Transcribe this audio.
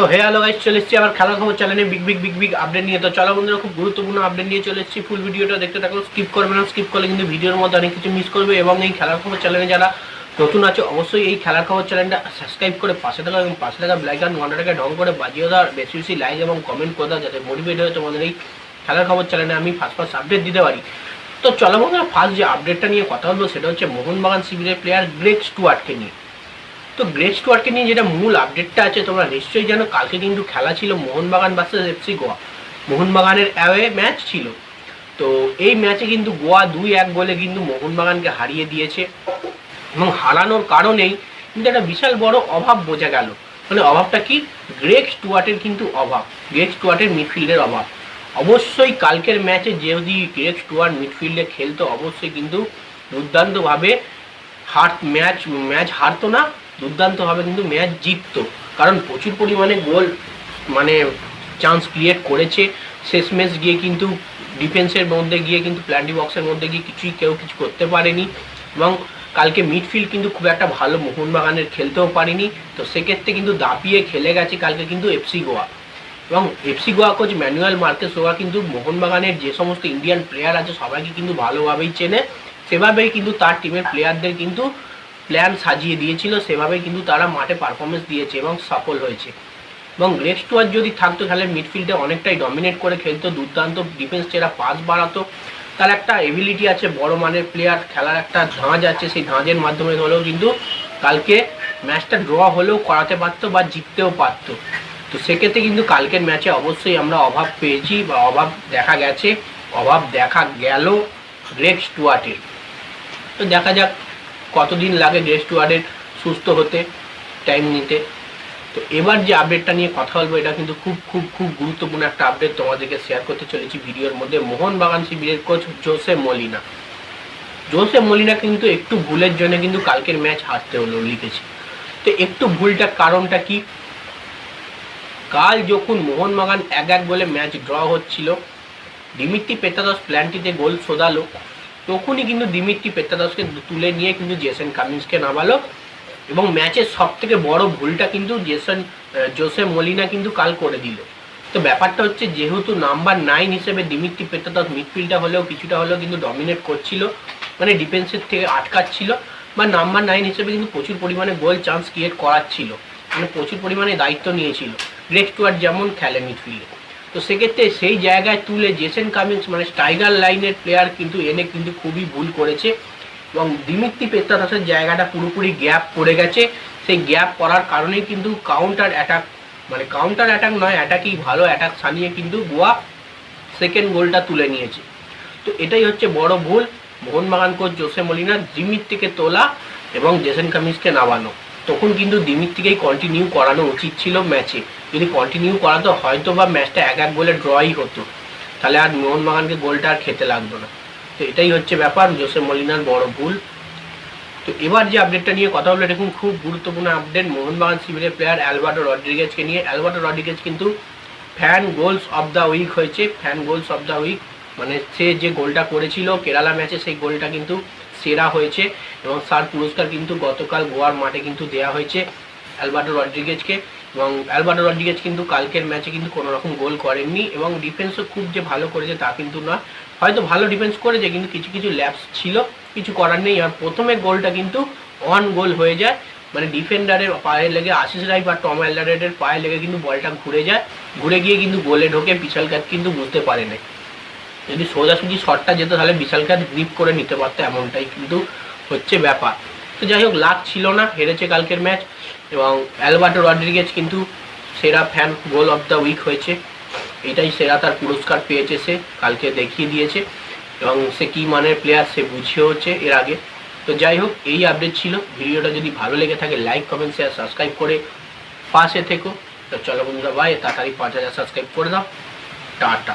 তো হে hello guys চলে এসেছি আবার খেলার খবর চ্যানেলে big big big big update নিয়ে। তো চলো বন্ধুরা, খুব গুরুত্বপূর্ণ আপডেট নিয়ে চলে এসেছি। ফুল ভিডিওটা দেখতে থাকো স্কিপ করবে না স্কিপ করলে কিন্তু ভিডিওর মধ্যে অনেক কিছু মিস করবে। এবং এই খেলার খবর চ্যানেলে যারা নতুন আছে, অবশ্যই এই খেলার খবর চ্যানেলটা সাবস্ক্রাইব করে পাশে থাকা এবং পাশে থাকা ব্লাইক আর ঘন্টাটাকে ঢং করে বাজিয়ে দাও, আর বেশি বেশি লাইক এবং কমেন্ট করে দাও, যাতে মোটিভেট হয়ে তোমাদের এই খেলার খবর চ্যানেলে আমি ফার্স্ট ফার্স্ট আপডেট দিতে পারি। তো চলো বন্ধুরা ফার্স্ট যে আপডেটটা নিয়ে কথা বলব, সেটা হচ্ছে মোহনবাগান শিবিরের প্লেয়ার গ্রেক স্টুয়ার্টকে নিয়ে। তো গ্রেট স্টুয়ার্টকে নিয়ে যেটা মূল আপডেটটা আছে, তোমরা নিশ্চয়ই জানো, কালকে কিন্তু খেলা ছিল মোহনবাগান ভার্সেস এফসি গোয়া। মোহনবাগানের অ্যাওয়ে ম্যাচ ছিল। তো এই ম্যাচে কিন্তু গোয়া দুই এক গোলে কিন্তু মোহনবাগানকে হারিয়ে দিয়েছে। এবং হারানোর কারণেই কিন্তু একটা বিশাল বড় অভাব বোঝা গেল। মানে অভাবটা কি? গ্রেক স্টুয়ার্টের কিন্তু অভাব। গ্রেক স্টুয়ার্টের মিডফিল্ডের অভাব। অবশ্যই কালকের ম্যাচে যদি গ্রেক স্টুয়ার্ট মিডফিল্ডে খেলতো, অবশ্যই কিন্তু দুর্দান্তভাবে হার ম্যাচ ম্যাচ হারতো না। দুর্দান্তভাবে কিন্তু ম্যাচ জিততো। কারণ প্রচুর পরিমাণে গোল মানে চান্স ক্রিয়েট করেছে। শেষ ম্যাচ গিয়ে কিন্তু ডিফেন্সের মধ্যে গিয়ে কিন্তু প্ল্যান্টি বক্সের মধ্যে গিয়ে কিছুই কেউ কিছু করতে পারেনি। এবং কালকে মিডফিল্ড কিন্তু খুব একটা ভালো মোহনবাগানের খেলতেও পারেনি। তো সেক্ষেত্রে কিন্তু দাপিয়ে খেলে গেছে কালকে কিন্তু এফসি গোয়া। এবং FC Goa coach Manuel Marquez ওরা কিন্তু মোহনবাগানের যে সমস্ত ইন্ডিয়ান প্লেয়ার আছে, সবাইকে কিন্তু ভালোভাবেই চেনে। সেভাবেই কিন্তু তার টিমের প্লেয়ারদের কিন্তু সাজিয়ে দিয়েছিল সেভাবে কিন্তু তারা মাঠে পারফরমেন্স দিয়েছে এবং সফল হয়েছে। এবং গ্রেট স্টুয়ার যদি থাকতো, তাহলে মিডফিল্ডে অনেকটাই ডমিনেট করে খেলতো, দুর্দান্ত ডিফেন্স চেরা পাস বাড়াতো, তার একটা এবিলিটি আছে, বড় মানের প্লেয়ার খেলার একটা ধাঁজ আছে, সেই ধাঁজের মাধ্যমে হলেও কিন্তু কালকে ম্যাচটা ড্র হলেও করাতে পারতো বা জিততেও পারতো। তো সেক্ষেত্রে কিন্তু কালকের ম্যাচে অবশ্যই আমরা অভাব পেয়েছি বা অভাব দেখা গেছে, অভাব দেখা গেল গ্রেট স্টুয়ার্টের তো দেখা যাক কতদিন লাগে গ্রেট স্টুয়ার্টের সুস্থ হতে টাইম নিতে? তো এবার যে আপডেটটা নিয়ে কথা বলব, এটা কিন্তু খুব খুব খুব গুরুত্বপূর্ণ একটা আপডেট তোমাদেরকে শেয়ার করতে চলেছি ভিডিওর মধ্যে। মোহনবাগান শিবিরের coach Jose Molina. Jose Molina কিন্তু একটু ভুলের জন্য কিন্তু কালকের ম্যাচ হারতে হলো লিখেছে। তো একটু ভুলটার কারণটা কি? কাল যখন মোহনবাগান এক এক বলে ম্যাচ ড্র হচ্ছিল দিমিত্রি পেতাদস প্ল্যানটিতে গোল শোধালো। তখনই কিন্তু দিমিত্রি পেতাদসকে তুলে নিয়ে কিন্তু জেসেন কামিন্সকে নামালো। এবং ম্যাচের সব থেকে বড় ভুলটা কিন্তু জেসন জোসে মলিনা কিন্তু কাল করে দিল। তো ব্যাপারটা হচ্ছে যেহেতু নাম্বার নাইন হিসেবে দিমিত্রি পেতাদস মিডফিল্ডটা হলেও কিছুটা হলেও কিন্তু ডমিনেট করছিল মানে ডিফেন্সের থেকে আটকাচ্ছিল, বা নাম্বার নাইন হিসেবে কিন্তু প্রচুর পরিমাণে গোল চান্স ক্রিয়েট করাচ্ছিল মানে প্রচুর পরিমাণে দায়িত্ব নিয়েছিল। গ্রেট স্টুয়ার্ট যেমন খেলে মিডফিল্ডে। তো সেক্ষেত্রে সেই জায়গায় তুলে জেসেন কামিন্স মানে স্ট্রাইগার লাইনের প্লেয়ার কিন্তু এনে কিন্তু খুবই ভুল করেছে। এবং দিমিত্রি পেত্তাদাসের জায়গাটা পুরোপুরি গ্যাপ পড়ে গেছে। সেই গ্যাপ পড়ার কারণেই কিন্তু কাউন্টার অ্যাটাক মানে কাউন্টার অ্যাটাক নয় অ্যাটাকই ভালো অ্যাটাক সানিয়ে কিন্তু গোয়া সেকেন্ড গোলটা তুলে নিয়েছে। তো এটাই হচ্ছে বড় ভুল। মোহনবাগান কোচ জোসে মলিনা দিমিত্রিকে তোলা এবং জেসেন কামিন্সকে নামানো। তখন কিন্তু দিমিত্রিকেই কন্টিনিউ করানো উচিত ছিল ম্যাচে যদি কন্টিনিউ করাতো হয়তো বা ম্যাচটা এক এক গোলে ড্রই হতো। তাহলে আর মোহনবাগানকে গোলটা আর খেতে লাগতো না। তো এটাই হচ্ছে ব্যাপার, জোসে মলিনার বড় ভুল। তো এবার যে আপডেটটা নিয়ে কথা বলে দেখুন খুব গুরুত্বপূর্ণ আপডেট মোহনবাগান শিবিরের প্লেয়ার অ্যালবার্টো রড্রিগেজকে নিয়ে। অ্যালবার্টো রড্রিগেজ কিন্তু fan goals of the week হয়েছে। Fan goals of the week মানে সে যে গোলটা করেছিল কেরালা ম্যাচে সেই গোলটা কিন্তু সেরা হয়েছে। এবং তার পুরস্কার কিন্তু গতকাল গোয়ার মাঠে কিন্তু দেওয়া হয়েছে অ্যালবার্টো রড্রিগেজকে। এবং অ্যালবার্টো রড্রিগেজ কিন্তু কালকের ম্যাচে কিন্তু কোনো রকম গোল করেননি এবং ডিফেন্সও খুব যে ভালো করেছে তা কিন্তু না হয়তো ভালো ডিফেন্স করেছে, কিন্তু কিছু কিছু ল্যাপস ছিল, কিছু করার নেই। আর প্রথমে গোলটা কিন্তু অন গোল হয়ে যায় মানে ডিফেন্ডারের পায়ে লেগে আশিস রায় বা টম অ্যালডারের পায়ে লেগে কিন্তু বলটা ঘুরে যায়। ঘুরে গিয়ে কিন্তু গোলে ঢোকে বিশাল ক্যাচ কিন্তু বুঝতে পারে না যদি সোজাসুজি শটটা যেত, তাহলে বিশাল ক্যাচ গ্রিপ করে নিতে পারতো, এমনটাই কিন্তু হচ্ছে ব্যাপার। তো যাই হোক লাক ছিল না, হেরেছে কালকের ম্যাচ এবং অ্যালবার্টো রড্রিগেজ কিন্তু সেরা fan goal of the week হয়েছে। এটাই সেরা তার পুরস্কার পেয়েছে সে, কালকে দেখিয়ে দিয়েছে এবং সে কী মানের প্লেয়ার সে বুঝিয়েওছে এর আগে। তো যাই হোক, এই আপডেট ছিল। ভিডিওটা যদি ভালো লেগে থাকে লাইক কমেন্ট শেয়ার সাবস্ক্রাইব করে পাশে থেকো। তো চলো বন্ধুরা ভাই তাড়াতাড়ি পাঁচ হাজার সাবস্ক্রাইব করে দাও। টাটা।